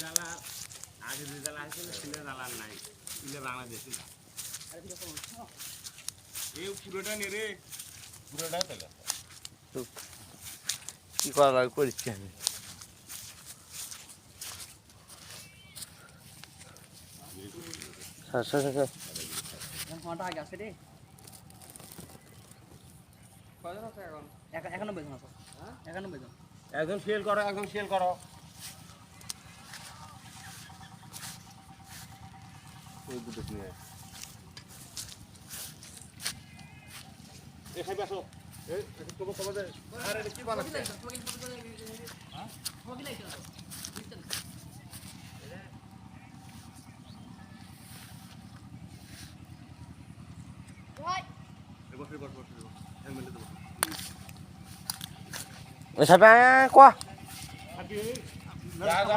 জ্বালা আগে যে জ্বালা আছে সিলে জ্বালা নাই সিলে বাংলাদেশি এই পুরোটা নে রে। পুরোটা তাহলে কি করা করছি আমি। ঘণ্টা আগে আছে রে। আছে এখন? একানব্বই জন আছে। একানব্বই জন। একজন ফেল করো একজন ফেল করো। ওই দুটো নিয়ে আয়। আসো এই তোমার তোমার আরে কি বানাচ্ছে এ বসে বসে বসে বসে হেলমেটে দেবো ওই সাহেব কোয়া যা যা